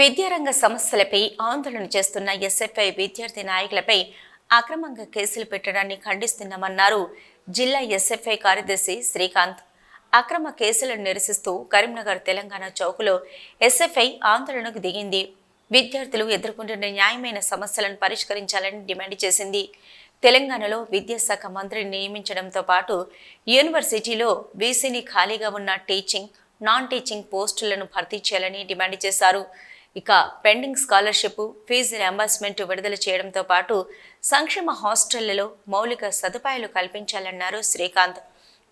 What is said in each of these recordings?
విద్యారంగ సమస్యలపై ఆందోళన చేస్తున్న ఎస్ఎఫ్ఐ విద్యార్థి నాయకులపై అక్రమంగా కేసులు పెట్టడాన్ని ఖండిస్తున్నామన్నారు జిల్లా ఎస్ఎఫ్ఐ కార్యదర్శి శ్రీకాంత్. అక్రమ కేసులను నిరసిస్తూ కరీంనగర్ తెలంగాణ చౌకులో ఎస్ఎఫ్ఐ ఆందోళనకు దిగింది. విద్యార్థులు ఎదుర్కొంటున్న న్యాయమైన సమస్యలను పరిష్కరించాలని డిమాండ్ చేసింది. తెలంగాణలో విద్యాశాఖ మంత్రిని నియమించడంతో పాటు యూనివర్సిటీలో వీసీని ఖాళీగా ఉన్న టీచింగ్ నాన్ టీచింగ్ పోస్టులను భర్తీ చేయాలని డిమాండ్ చేశారు. ఇక పెండింగ్ స్కాలర్షిప్ ఫీజు రెంబర్స్మెంట్ విడుదల చేయడంతో పాటు సంక్షేమ హాస్టళ్ళలో మౌలిక సదుపాయాలు కల్పించాలన్నారు శ్రీకాంత్.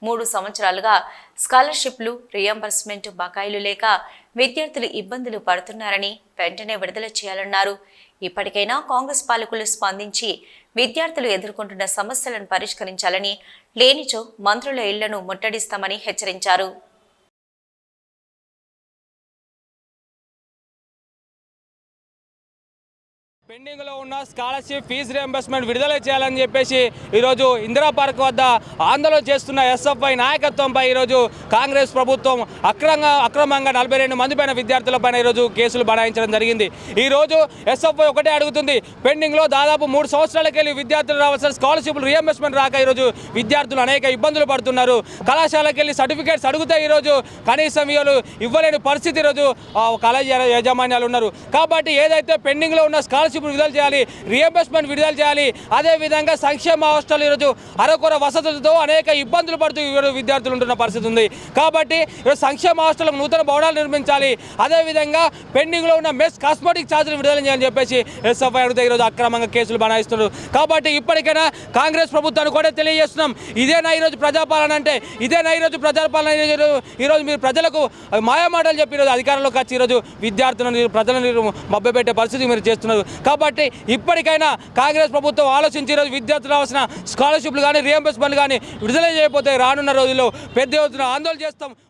మూడు సంవత్సరాలుగా స్కాలర్షిప్లు రియంబర్స్మెంట్ బకాయిలు లేక విద్యార్థులు ఇబ్బందులు పడుతున్నారని వెంటనే విడుదల చేయాలన్నారు. ఇప్పటికైనా కాంగ్రెస్ పాలకులు స్పందించి విద్యార్థులు ఎదుర్కొంటున్న సమస్యలను పరిష్కరించాలని లేనిచో మంత్రుల ఇళ్ళను ముట్టడిస్తామని హెచ్చరించారు. పెండింగ్లో ఉన్న స్కాలర్షిప్ ఫీజు రియంబర్స్మెంట్ విడుదల చేయాలని చెప్పేసి ఈరోజు ఇందిరా పార్క్ వద్ద ఆందోళన చేస్తున్న ఎస్ఎఫ్ఐ నాయకత్వంపై ఈరోజు కాంగ్రెస్ ప్రభుత్వం అక్రమంగా అక్రమంగా నలభై రెండు మంది పైన విద్యార్థులపైన ఈరోజు కేసులు బనాయించడం జరిగింది. ఈరోజు ఎస్ఎఫ్ఐ ఒకటే అడుగుతుంది. పెండింగ్లో దాదాపు మూడు సంవత్సరాలకి వెళ్ళి విద్యార్థులు రావాల్సిన స్కాలర్షిప్లు రియంబర్స్మెంట్ రాక ఈరోజు విద్యార్థులు అనేక ఇబ్బందులు పడుతున్నారు. కళాశాలకు వెళ్ళి సర్టిఫికేట్స్ అడిగితే ఈరోజు కనీసం వీళ్ళు ఇవ్వలేని పరిస్థితి ఈరోజు కళా కాలేజీ యాజమాన్యాలు ఉన్నారు. కాబట్టి ఏదైతే పెండింగ్లో ఉన్న స్కాలర్షిప్ విడుదల చేయాలి రియంబర్స్మెంట్ విడుదల చేయాలి. అదేవిధంగా సంక్షేమ హాస్టల్ ఈరోజు అరకొర వసతులతో అనేక ఇబ్బందులు పడుతూ విద్యార్థులు ఉంటున్న పరిస్థితి ఉంది. కాబట్టి ఈరోజు సంక్షేమ హాస్టల్ నూతన భవనాలు నిర్మించాలి. అదేవిధంగా పెండింగ్లో ఉన్న మెస్ కాస్మెటిక్ ఛార్జీలు విడుదల చేయాలని చెప్పేసి ఎస్ఎఫ్ఐ అడిగితే ఈరోజు అక్రమంగా కేసులు బనాయిస్తున్నారు. కాబట్టి ఇప్పటికైనా కాంగ్రెస్ ప్రభుత్వాన్ని కూడా తెలియజేస్తున్నాం. ఇదేనా ఈరోజు ప్రజాపాలన అంటే? ఇదేనా ఈరోజు ప్రజాపాలన? ఈరోజు మీరు ప్రజలకు మాయమాటలు చెప్పి ఈరోజు అధికారంలోకి వచ్చి ఈరోజు విద్యార్థులను ప్రజలను మీరు మభ్యపెట్టే పరిస్థితి మీరు చేస్తున్నారు. కాబట్టి ఇప్పటికైనా కాంగ్రెస్ ప్రభుత్వం ఆలోచించి ఈరోజు విద్యార్థులు రావాల్సిన స్కాలర్షిప్లు కానీ రియంబర్స్మెంట్ కానీ విడుదల చేయకపోతే రానున్న రోజుల్లో పెద్ద ఎత్తున ఆందోళన చేస్తాం.